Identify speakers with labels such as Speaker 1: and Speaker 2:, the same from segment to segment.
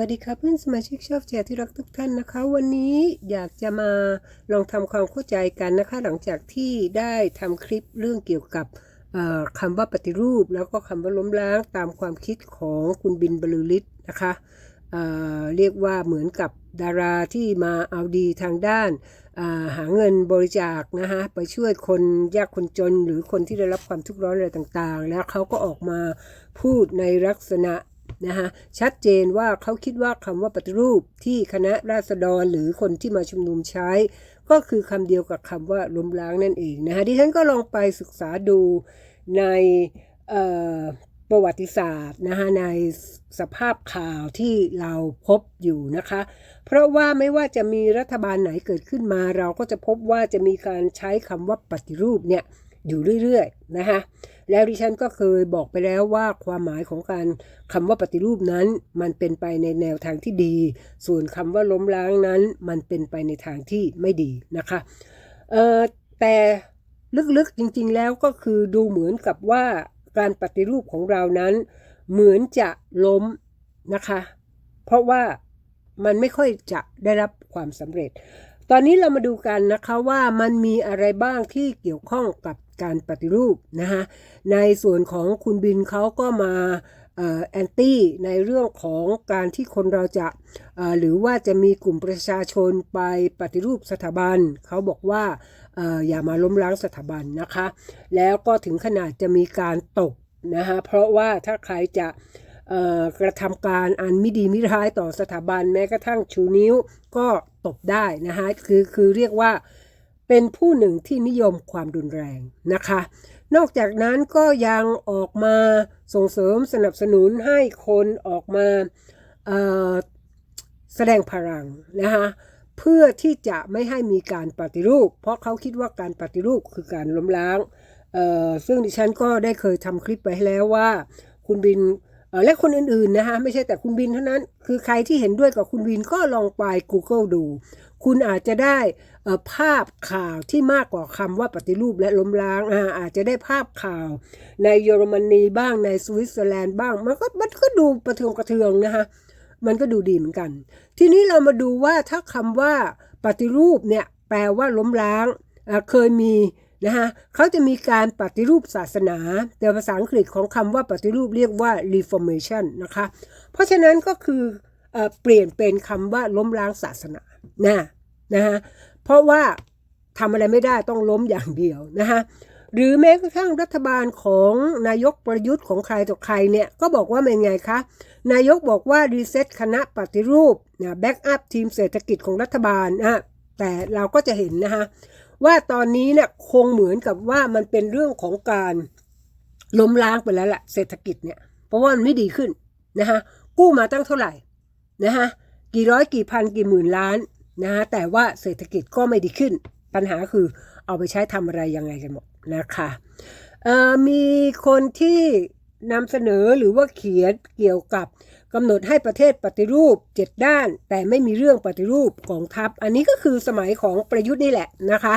Speaker 1: วัสดีครับเพื่อนสมาชิกชอบแชร์ที่รักทุกท่านนะคะ วันนี้อยากจะมาลองทำความเข้าใจกันนะคะ หลังจากที่ได้ทำคลิปเรื่องเกี่ยวกับคำว่าปฏิรูป แล้วก็คำว่าล้มล้างตามความคิดของคุณบินบรรลือฤทธิ์นะคะเเรียกว่าเหมือนกับดาราที่มาเอาดีทางด้านาหาเงินบริจาคนะคะไปช่วยคนยากคนจนหรือคนที่ได้รับความทุกข์ร้อนอะไรต่างๆ แล้วเขาก็ออกมาพูดในลักษณะ นะคะชัดเจนว่าเขาคิดว่าคำว่าปฏิรูปที่คณะราษฎรหรือคนที่มาชุมนุมใช้ ก็คือคำเดียวกับคำว่าล้มล้างนั่นเองนะคะดิฉันก็ลองไปศึกษาดูในประวัติศาสตร์นะคะในสภาพข่าวที่เราพบอยู่นะคะ เพราะว่าไม่ว่าจะมีรัฐบาลไหนเกิดขึ้นมา เราก็จะพบว่าจะมีการใช้คำว่าปฏิรูปเนี่ย อยู่เรื่อยๆนะคะแล้วดิฉันก็เคยบอกไปแล้วว่าความหมายของการคำว่าปฏิรูปนั้น มันเป็นไปในแนวทางที่ดี ส่วนคำว่าล้มล้างนั้น มันเป็นไปในทางที่ไม่ดีนะคะเออแต่ลึกๆจริงๆแล้วก็คือดูเหมือนกับว่าการปฏิรูปของเรานั้น เหมือนจะล้มนะคะ เพราะว่ามันไม่ค่อยจะได้รับความสำเร็จ ตอนนี้เรามาดูกันนะคะว่ามันมีอะไรบ้างที่เกี่ยวข้องกับ การปฏิรูปนะคะในส่วนของคุณบินเขาก็มาแอนตี้ในเรื่องของการที่คนเราจะหรือว่าจะมีกลุ่มประชาชนไปปฏิรูปสถาบัน เขาบอกว่าออย่ามาล้มล้างสถาบันนะคะ แล้วก็ถึงขนาดจะมีการตกนะคะเพราะว่าถ้าใครจะกระทำการอันไม่ดีไม่ร้ายต่อสถาบันแม้กระทั่งชูนิ้วก็ตบได้นะคะคือคือเรียกว่า เป็นผู้หนึ่งที่นิยมความรุนแรงนะคะ นอกจากนั้นก็ยังออกมาส่งเสริมสนับสนุนให้คนออกมาแสดงพลังนะคะเพื่อที่จะไม่ให้มีการปฏิรูป เพราะเขาคิดว่าการปฏิรูปคือการล้มล้าง ซึ่งดิฉันก็ได้เคยทำคลิปไปแล้วว่า คุณบิน และคนอื่นๆนะคะไม่ใช่แต่คุณบินเท่านั้น คือใครที่เห็นด้วยกับคุณบินก็ลองไป Google ดู คุณอาจจะได้ภาพข่าวที่มากกว่าคำว่าปฏิรูปและล้มล้างอาอาจจะได้ภาพข่าวในเยอรมนีบ้างในสวิตเซอร์แลนด์บ้าง มันก็มันก็ดูประเทืองกระเทืองนะคะมันก็ดูดีเหมือนกัน ทีนี้เรามาดูว่าถ้าคำว่าปฏิรูปเนี่ยแปลว่าล้มล้างเคยมี นะคะเขาจะมีการปฏิรูปศาสนาแต่ภาษาอังกฤษของคำว่าปฏิรูปเรียกว่า reformation นะคะ เพราะฉะนั้นก็คือเอเปลี่ยนเป็นคำว่าล้มล้างศาสนานะนะฮะเพราะว่าทำอะไรไม่ได้ต้องล้มอย่างเดียวนะคะหรือแม้กระทั่งรัฐบาลของนายกประยุทธ์ของใครต่อใครเนี่ย ก็บอกว่าเป็นไงคะ นายกบอกว่ารีเซ็ตคณะปฏิรูปนะแบ็กอัพทีมเศรษฐกิจของรัฐบาลนะแต่เราก็จะเห็นนะคะ ว่าตอนนี้เนี่ยคงเหมือนกับว่ามันเป็นเรื่องของการล้มล้างไปแล้วแหละเศรษฐกิจเนี่ย เพราะว่ามันไม่ดีขึ้นนะคะกู้มาตั้งเท่าไหร่นะคะกี่ร้อยกี่พันกี่หมื่นล้านนะคะแต่ว่าเศรษฐกิจก็ไม่ดีขึ้น ปัญหาคือเอาไปใช้ทำอะไรยังไงกันหมดนะคะเออมีคนที่ นำเสนอหรือว่าเขียนเกี่ยวกับกำหนดให้ประเทศปฏิรูป 7 ด้าน แต่ไม่มีเรื่องปฏิรูปกองทัพ อันนี้ก็คือสมัยของประยุทธ์นี่แหละนะคะ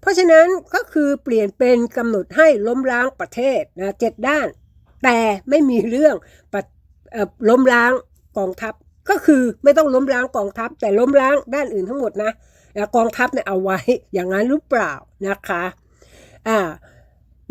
Speaker 1: เพราะฉะนั้นก็คือเปลี่ยนเป็นกำหนดให้ล้มล้างประเทศนะเจ็ดด้าน แต่ไม่มีเรื่องล้มล้างกองทัพ ก็คือไม่ต้องล้มล้างกองทัพ แต่ล้มล้างด้านอื่นทั้งหมดนะกองทัพเนี่ยเอาไว้อย่างนั้นหรือเปล่านะคะอ่า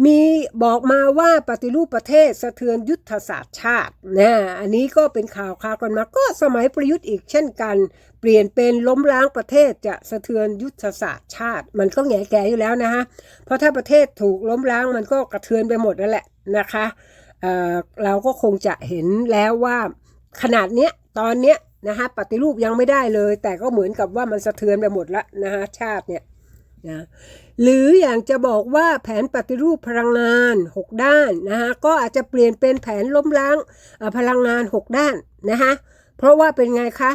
Speaker 1: มีบอกมาว่าปฏิรูปประเทศสะเทือนยุทธศาสตร์ชาตินะอันนี้ก็เป็นข่าวข่าวกันมาก็สมัยประยุทธ์อีกเช่นกัน เปลี่ยนเป็นล้มล้างประเทศจะสะเทือนยุทธศาสตร์ชาติ มันก็แง่แก่อยู่แล้วนะฮะเพราะถ้าประเทศถูกล้มล้างมันก็กระเทือนไปหมดนั่นแหละนะคะเเราก็คงจะเห็นแล้วว่าขนาดเนี้ยตอนเนี้ยนะคะปฏิรูปยังไม่ได้เลย แต่ก็เหมือนกับว่ามันสะเทือนไปหมดละนะคะชาติเนี่ย นะหรืออย่างจะบอกว่าแผนปฏิรูปพลังงาน 6 ด้านนะคะก็อาจจะเปลี่ยนเป็นแผนล้มล้างพลังงาน 6 ด้านนะคะเพราะว่าเป็นไงคะ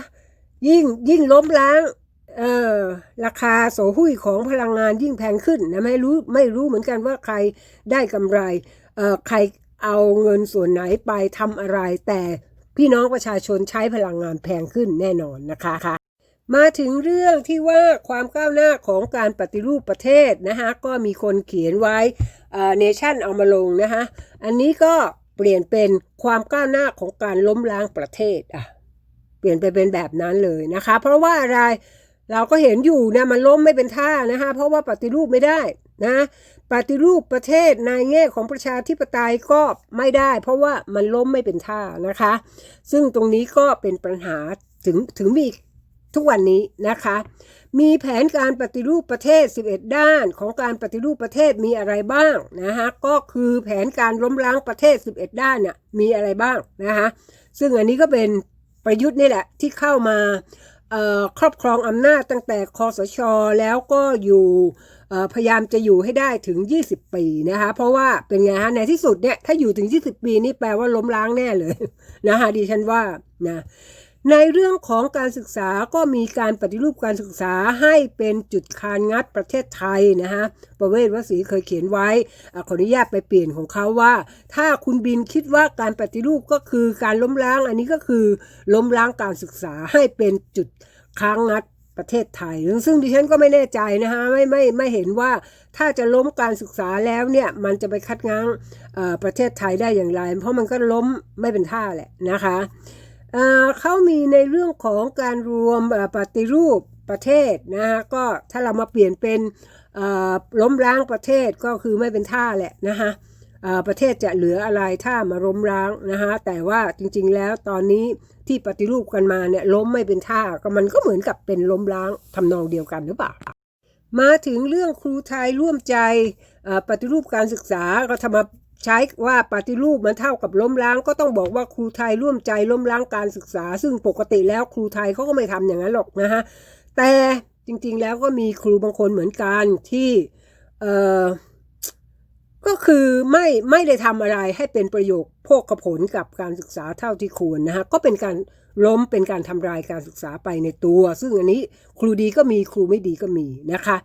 Speaker 1: ยิ่งยิ่งล้มล้างเออราคาโสหุ้ยของพลังงานยิ่งแพงขึ้นนะไม่รู้ไม่รู้เหมือนกันว่าใครได้กำไรเออใครเอาเงินส่วนไหนไปทำอะไรแต่พี่น้องประชาชนใช้พลังงานแพงขึ้นแน่นอนนะคะค่ะ มาถึงเรื่องที่ว่าความก้าวหน้าของการปฏิรูปประเทศนะคะก็มีคนเขียนไว้เนชั่นเอามาลงนะคะอันนี้ก็เปลี่ยนเป็นความก้าวหน้าของการล้มล้างประเทศอะเปลี่ยนไปเป็นแบบนั้นเลยนะคะ เพราะว่าอะไรเราก็เห็นอยู่นะมันล้มไม่เป็นท่านะคะเพราะว่าปฏิรูปไม่ได้นะปฏิรูปประเทศในแง่ของประชาธิปไตยก็ไม่ได้ เพราะว่ามันล้มไม่เป็นท่านะคะ ซึ่งตรงนี้ก็เป็นปัญหาถึงถึงมี ทุกวันนี้นะคะ มีแผนการปฏิรูปประเทศ 11 ด้านของการปฏิรูปประเทศมีอะไรบ้างนะคะก็คือแผนการล้มล้างประเทศ 11 ด้านเนี่ยมีอะไรบ้างนะคะซึ่งอันนี้ก็เป็นประยุทธ์นี่แหละที่เข้ามาครอบครองอำนาจตั้งแต่คอสชแล้วก็อยู่พยายามจะอยู่ให้ได้ถึง 20 ปีนะคะเพราะว่าเป็นไงฮะในที่สุดเนี่ยถ้าอยู่ถึง 20 ปีนี่แปลว่าล้มล้างแน่เลยนะคะดิฉันว่านะ ในเรื่องของการศึกษาก็มีการปฏิรูปการศึกษาให้เป็นจุดคานงัดประเทศไทยนะคะประเวศวสีเคยเขียนไว้อะขออนุญาตไปเปลี่ยนของเขาว่า ถ้าคุณบินคิดว่าการปฏิรูปก็คือการล้มล้าง อันนี้ก็คือล้มล้างการศึกษาให้เป็นจุดค้างงัดประเทศไทย ซึ่งดิฉันก็ไม่แน่ใจนะคะไม่ไม่ไม่เห็นว่าถ้าจะล้มการศึกษาแล้วเนี่ยมันจะไปคัดง้างประเทศไทยได้อย่างไร เพราะมันก็ล้มไม่เป็นท่าแหละนะคะ เขามีในเรื่องของการรวมปฏิรูปประเทศนะคะก็ถ้าเรามาเปลี่ยนเป็นล้มล้างประเทศก็คือไม่เป็นท่าแหละนะคะประเทศจะเหลืออะไรถ้ามาล้มล้างนะคะแต่ว่าจริงๆแล้วตอนนี้ที่ปฏิรูปกันมาเนี่ยล้มไม่เป็นท่าก็มันก็เหมือนกับเป็นล้มล้างทำนองเดียวกันหรือเปล่ามาถึงเรื่องครูไทยร่วมใจปฏิรูปการศึกษาก็ทำมา ใช้ว่าปฏิรูปมันเท่ากับล้มล้างก็ต้องบอกว่าครูไทยร่วมใจล้มล้างการศึกษา ซึ่งปกติแล้วครูไทยเขาก็ไม่ทำอย่างนั้นหรอกนะฮะแต่จริงๆแล้วก็มีครูบางคนเหมือนกันที่เออก็คือไม่ไม่ได้ทำอะไรให้เป็นประโยชน์พวกผลกับการศึกษาเท่าที่ควรนะฮะก็เป็นการล้มเป็นการทำลายการศึกษาไปในตัว ซึ่งอันนี้ครูดีก็มีครูไม่ดีก็มีนะคะ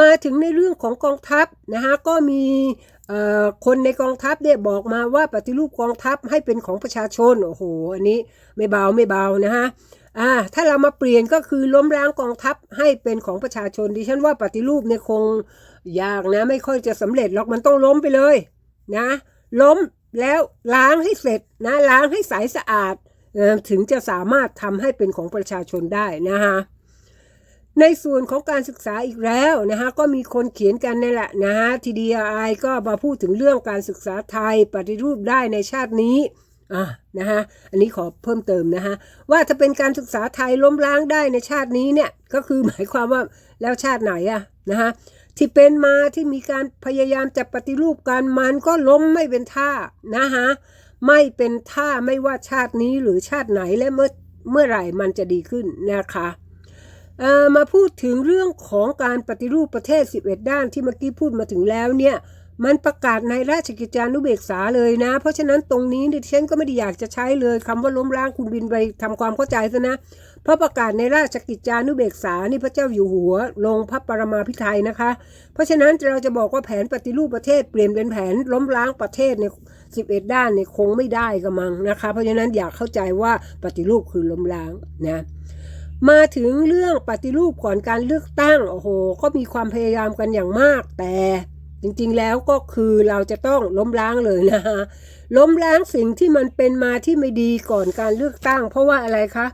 Speaker 1: มาถึงในเรื่องของกองทัพนะคะก็มี คนในกองทัพเนี่ยบอกมาว่าปฏิรูปกองทัพให้เป็นของประชาชน โอ้โห อันนี้ไม่เบาไม่เบานะฮะอ่าถ้าเรามาเปลี่ยนก็คือล้มล้างกองทัพให้เป็นของประชาชนดิฉันว่าปฏิรูปเนี่ยคงยากนะ ไม่ค่อยจะสำเร็จหรอกมันต้องล้มไปเลยนะ ล้มแล้วล้างให้เสร็จนะล้างให้ใสสะอาดถึงจะสามารถทำให้เป็นของประชาชนได้นะคะ ในส่วนของการศึกษาอีกแล้วนะคะก็มีคนเขียนกันนี่แหละนะฮะทีดีไอก็มาพูดถึงเรื่องการศึกษาไทยปฏิรูปได้ในชาตินี้อะนะฮะอันนี้ขอเพิ่มเติมนะฮะว่าถ้าเป็นการศึกษาไทยล้มล้างได้ในชาตินี้เนี่ยก็คือหมายความว่าแล้วชาติไหนอะนะฮะที่เป็นมาที่มีการพยายามจะปฏิรูปกันมันก็ล้มไม่เป็นท่านะฮะไม่เป็นท่าไม่ว่าชาตินี้หรือชาติไหนและเมื่อเมื่อไหร่มันจะดีขึ้นนะคะ มาพูดถึงเรื่องของการปฏิรูปประเทศ 11 ด้านที่เมื่อกี้พูดมาถึงแล้วเนี่ยมันประกาศในราชกิจจานุเบกษาเลยนะ เพราะฉะนั้นตรงนี้ดิฉันก็ไม่ได้อยากจะใช้เลยคำว่าล้มล้างคุณบินไปทำความเข้าใจซะนะ เพราะประกาศในราชกิจจานุเบกษานี่พระเจ้าอยู่หัว ลงพระปรมาภิไธยนะคะ เพราะฉะนั้นเราจะบอกว่าแผนปฏิรูปประเทศเปลี่ยนเป็นแผนล้มล้างประเทศใน 11 ด้านเนี่ยคงไม่ได้กระมังนะคะ เพราะฉะนั้นอยากเข้าใจว่าปฏิรูปคือล้มล้างนะ มาถึงเรื่องปฏิรูปก่อนการเลือกตั้ง โอ้โห ก็มีความพยายามกันอย่างมาก แต่จริงๆแล้วก็คือเราจะต้องล้มล้างเลยนะฮะล้มล้างสิ่งที่มันเป็นมาที่ไม่ดีก่อนการเลือกตั้ง เพราะว่าอะไรคะ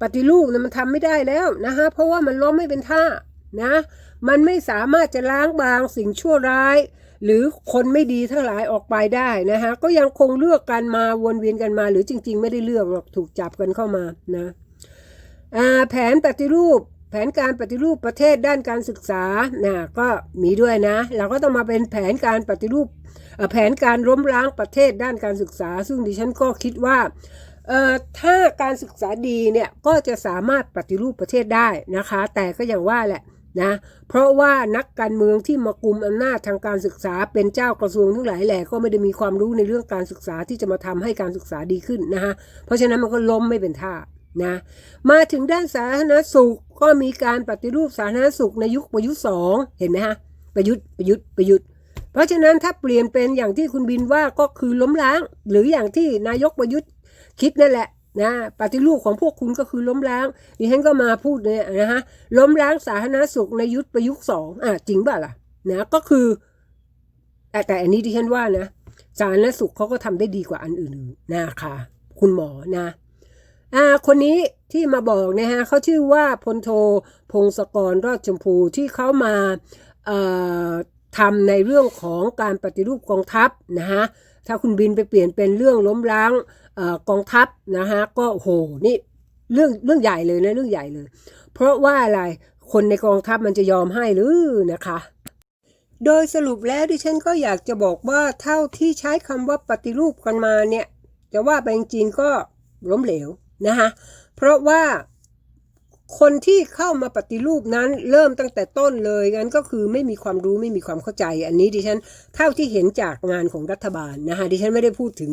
Speaker 1: ปฏิรูปนะมันทำไม่ได้แล้วนะฮะเพราะว่ามันล้มไม่เป็นท่านะ มันไม่สามารถจะล้างบางสิ่งชั่วร้าย หรือคนไม่ดีทั้งหลายออกไปได้นะฮะก็ยังคงเลือกกันมาวนเวียนกันมา หรือจริง ๆ ไม่ได้เลือกหรอกถูกจับกันเข้ามานะ แผนปฏิรูป แผนการปฏิรูปประเทศด้านการศึกษานะก็มีด้วยนะ เราก็ต้องมาเป็นแผนการปฏิรูปแผนการล้มล้างประเทศด้านการศึกษา ซึ่งดิฉันก็คิดว่าถ้าการศึกษาดีเนี่ยก็จะสามารถปฏิรูปประเทศได้นะคะ แต่ก็อย่างว่าแหละนะเพราะว่านักการเมืองที่มากุมอำนาจทางการศึกษาเป็นเจ้ากระทรวงทั้งหลายแหล่ก็ไม่ได้มีความรู้ในเรื่องการศึกษาที่จะมาทำให้การศึกษาดีขึ้นนะคะเพราะฉะนั้นมันก็ล้มไม่เป็นท่า นะมาถึงด้านสาธารณสุขก็มีการปฏิรูปสาธารณสุขในยุคประยุทธ์สองเห็นไหมฮะประยุทธ์ประยุทธ์ประยุทธ์เพราะฉะนั้นถ้าเปลี่ยนเป็นอย่างที่คุณบินว่าก็คือล้มล้าง หรืออย่างที่นายกประยุทธ์คิดนั่นแหละนะปฏิรูปของพวกคุณก็คือล้มล้างดิฉันก็มาพูดเนี่ยนะฮะล้มล้างสาธารณสุขในยุคประยุทธ์สองอะจริงป่ะล่ะนะก็คือแต่แต่อันนี้ดิฉันว่านะสาธารณสุขเขาก็ทำได้ดีกว่าอันอื่นนะคะคุณหมอนะ อ่าคนนี้ที่มาบอกนะฮะเขาชื่อว่าพลโทพงศกรรอดชมพูที่เขามาทำในเรื่องของการปฏิรูปกองทัพนะฮะถ้าคุณบินไปเปลี่ยนเป็นเรื่องล้มล้างอกองทัพนะฮะก็โหนี่เรื่องเรื่องใหญ่เลยนะเรื่องใหญ่เลย เพราะว่าอะไรคนในกองทัพมันจะยอมให้หรือนะคะ โดยสรุปแล้วดิฉันก็อยากจะบอกว่าเท่าที่ใช้คำว่าปฏิรูปกันมาเนี่ย จะว่าไปจริงก็ล้มเหลว นะคะเพราะว่าคนที่เข้ามาปฏิรูปนั้นเริ่มตั้งแต่ต้นเลยงั้นก็คือไม่มีความรู้ไม่มีความเข้าใจ อันนี้ดิฉันเท่าที่เห็นจากงานของรัฐบาลนะคะดิฉันไม่ได้พูดถึง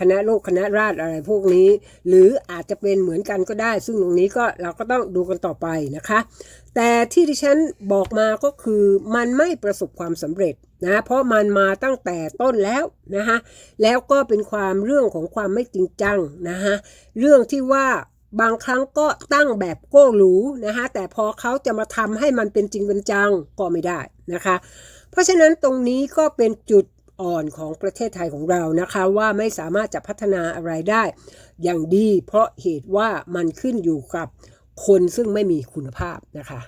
Speaker 1: คณะโลกคณะราษฎรอะไรพวกนี้ หรืออาจจะเป็นเหมือนกันก็ได้ ซึ่งตรงนี้ก็เราก็ต้องดูกันต่อไปนะคะ แต่ที่ดิฉันบอกมาก็คือมันไม่ประสบความสำเร็จ นะเพราะมันมาตั้งแต่ต้นแล้วนะคะแล้วก็เป็นความเรื่องของความไม่จริงจังนะคะเรื่องที่ว่าบางครั้งก็ตั้งแบบโก้หรูนะคะแต่พอเขาจะมาทำให้มันเป็นจริงเป็นจังก็ไม่ได้นะคะ เพราะฉะนั้นตรงนี้ก็เป็นจุดอ่อนของประเทศไทยของเรานะคะว่าไม่สามารถจะพัฒนาอะไรได้ อย่างดีเพราะเหตุว่ามันขึ้นอยู่กับคนซึ่งไม่มีคุณภาพนะคะ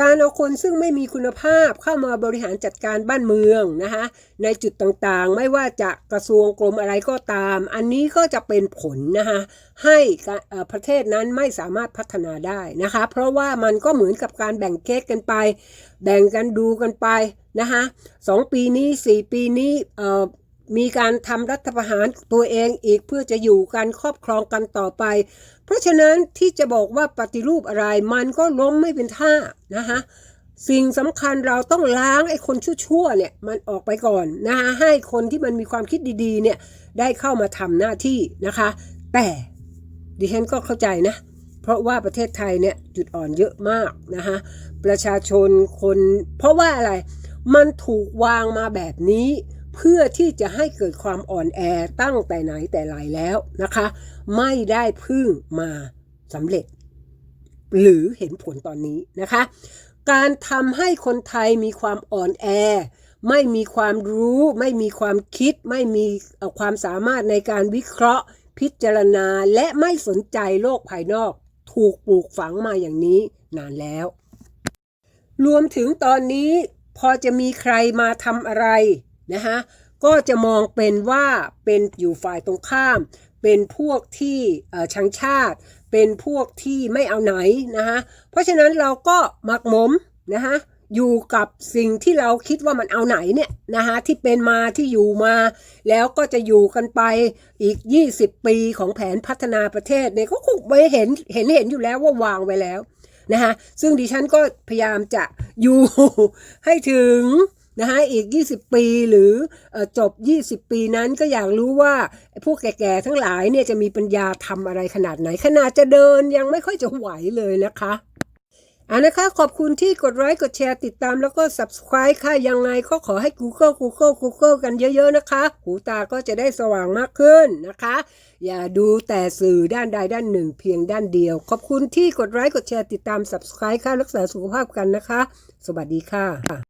Speaker 1: การเอาคนซึ่งไม่มีคุณภาพเข้ามาบริหารจัดการบ้านเมืองนะคะในจุดต่างๆ ไม่ว่าจะกระทรวงกรมอะไรก็ตาม อันนี้ก็จะเป็นผลนะคะให้ประเทศนั้นไม่สามารถพัฒนาได้นะคะ เพราะว่ามันก็เหมือนกับการแบ่งเค้กกันไป แบ่งกันดูกันไปนะคะสองปีนี้สี่ปีนี้ มีการทำรัฐประหารตัวเองอีกเพื่อจะอยู่กันครอบครองกันต่อไป เพราะฉะนั้นที่จะบอกว่าปฏิรูปอะไรมันก็ล้มไม่เป็นท่านะคะสิ่งสำคัญเราต้องล้างไอ้คนชั่วๆเนี่ยมันออกไปก่อนนะคะให้คนที่มันมีความคิดดีๆเนี่ยได้เข้ามาทำหน้าที่นะคะ แต่ดิฉันก็เข้าใจนะเพราะว่าประเทศไทยเนี่ยจุดอ่อนเยอะมากนะคะประชาชนคน เพราะว่าอะไร มันถูกวางมาแบบนี้ เพื่อที่จะให้เกิดความอ่อนแอตั้งแต่ไหนแต่ไรแล้วนะคะ ไม่ได้พึ่งมาสำเร็จ หรือเห็นผลตอนนี้นะคะ การทำให้คนไทยมีความอ่อนแอ ไม่มีความรู้ ไม่มีความคิด ไม่มีความสามารถในการวิเคราะห์ พิจารณาและไม่สนใจโลกภายนอก ถูกปลูกฝังมาอย่างนี้นานแล้ว รวมถึงตอนนี้พอจะมีใครมาทำอะไร นะคะก็จะมองเป็นว่าเป็นอยู่ฝ่ายตรงข้าม เป็นพวกที่ชังชาติ เป็นพวกที่ไม่เอาไหนนะคะเพราะฉะนั้นเราก็หมักหมมนะคะอยู่กับสิ่งที่เราคิดว่ามันเอาไหนเนี่ยนะคะที่เป็นมาที่อยู่มา แล้วก็จะอยู่กันไปอีก 20 ปีของแผนพัฒนาประเทศเนี่ยก็คงไม่เห็นเห็นเห็นอยู่แล้วว่าวางไว้แล้วนะคะซึ่งดิฉันก็พยายามจะอยู่ให้ถึง นะคะอีก 20 ปีหรือจบ 20 ปีนั้นก็อยากรู้ว่าพวกแก่ๆทั้งหลายเนี่ยจะมีปัญญาทำอะไรขนาดไหน ขนาดจะเดินยังไม่ค่อยจะไหวเลยนะคะอานะคะขอบคุณที่กดไลค์กดแชร์ติดตามแล้วก็ subscribe ค่ะ ยังไงก็ขอให้ Google Google Google กันเยอะๆนะคะ หูตาก็จะได้สว่างมากขึ้นนะคะ อย่าดูแต่สื่อด้านใดด้านหนึ่งเพียงด้านเดียว ขอบคุณที่กดไลค์กดแชร์ติดตาม subscribe ค่ะ รักษาสุขภาพกันนะคะ สวัสดีค่ะ